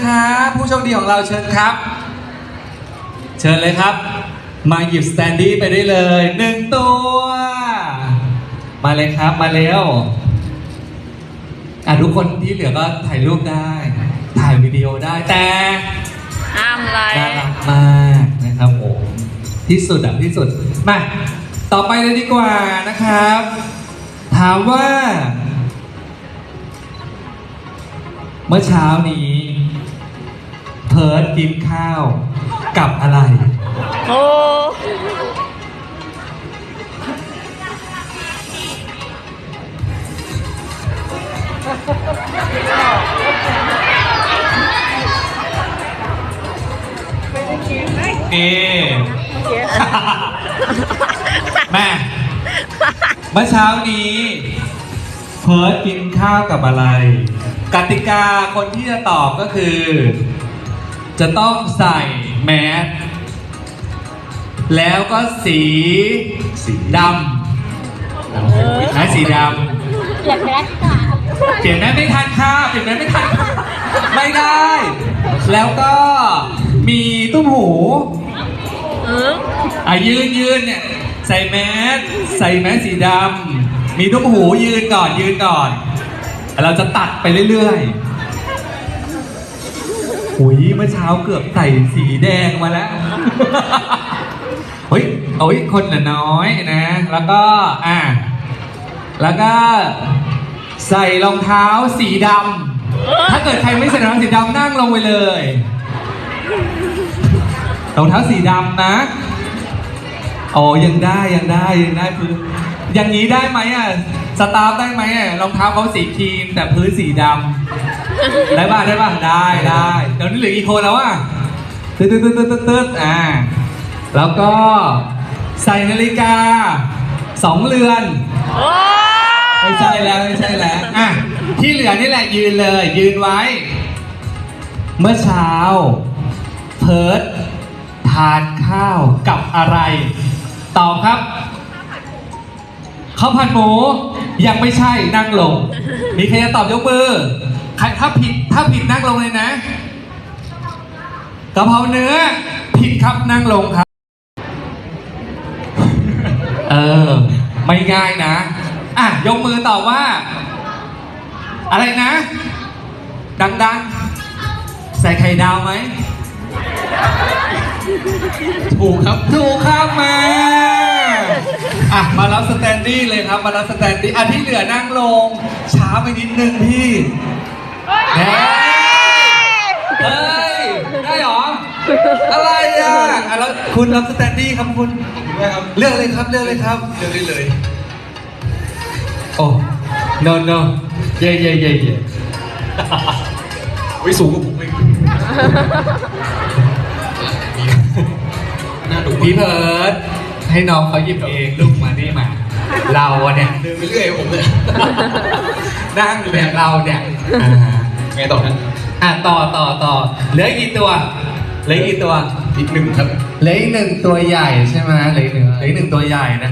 นะครับ ผู้โชคดีของเราเชิญครับ เชิญเลยครับ มาหยิบสแตนดี้ไปได้เลยหนึ่งตัว มาเลยครับมาเร็วอะทุกคนที่เหลือก็ถ่ายรูปได้ ถ่ายวิดีโอได้แต่ห้ามไลน่าฟ์รักมากนะครับผมที่สุดอะที่สุดมาต่อไปเลยดีกว่านะครับ ถามว่า เมื่อเช้านี้เพิร์ดกินข้าวกับอะไร โอ้นี่แม่เมื่อเช้านี้เพิร์ดกินข้าวกับอะไร กติกาคนที่จะตอบก็คือ จะต้องใส่แมสแล้วก็สีสีดำนะสีดำเปลี่ยนแมสค่ะเปลี่ยนแมสไม่ทันค่ะเปลี่ยนแมสไม่ทันค่ะไม่ได้ แล้วก็มีตุ้มหู เอออะยืนยืนเนี่ยใส่แมสใส่แมสสีดำมีตุ้มหูยืนก่อนยืนก่อน เราจะตัดไปเรื่อย ๆหุยเมื่อเช้าเกือบใส่สีแดงมาแล้ว เฮ้ยโอ้ยคนละน้อยนะ แล้วก็อะแล้วก็ใส่รองเท้าสีดำถ้าเกิดใครไม่ใส่รองเท้าสีดำนั่งลงไปเลยรองเท้าสีดำนะอ๋อยังได้ยังได้ยังได้พื้นอย่างนี้ได้ไหมอะสตาฟได้ไหมอะรองเท้าเขาสีครีมแต่พื้นสีดำได้ป่ะได้ป่ะได้ได้เดี๋ยวนี้เหลือกี่คนแล้วอะตึ๊ดตึ๊ดตึ๊ดตึ๊ดตึ๊ดตึ๊ดอ่าแล้วก็ใส่นาฬิกาสองเรือนโอ้ไม่ใช่แล้วไม่ใช่แล้วอะที่เหลือนี่แหละยืนเลย ยืนไว้ เมื่อเช้า เพิร์ดทานข้าวกับอะไร ตอบครับ ข้าวผัดหมูยังไม่ใช่นั่งลง มีใครจะตอบยกมือใครถ้าผิดถ้าผิดนั่งลงเลยนะกะเพราเนื้อ ผิดครับนั่งลงครับ เออ ไม่ง่ายนะ อะ ยกมือตอบว่า อะไรนะ ดังๆ ใส่ไข่ดาวไหม ถูกครับ ถูกครับมา อะมารับสแตนดี้เลยครับ มารับสแตนดี้อะที่เหลือนั่งลง ช้าไปนิดนึงพี่เฮ้ยเฮ้ยได้เหรอ อะไรอะอะแล้วคุณรับสแตนดี้ครับคุณเลือกเลยครับเลือกเลยครับเลือกได้เลยโอ้ no no เย่เย่เย่เย่วิสูงกว่าผมอีกน่าดูพี่เพิร์ดให้น้องเขาหยิบเองลูกมานี่มา เราอะเนี่ยเดินไปเรื่อยผมเลยนั่งอยู่แบบเราเนี่ยอ่าฮะไงต่อนะอะต่อต่อต่อเหลืออีกกี่ตัวเหลืออีกกี่ตัวอีกหนึ่งครับ เหลืออีกหนึ่งตัวใหญ่ใช่ไหมเหลืออีกหนึ่งเหลืออีกหนึ่งตัวใหญ่นะ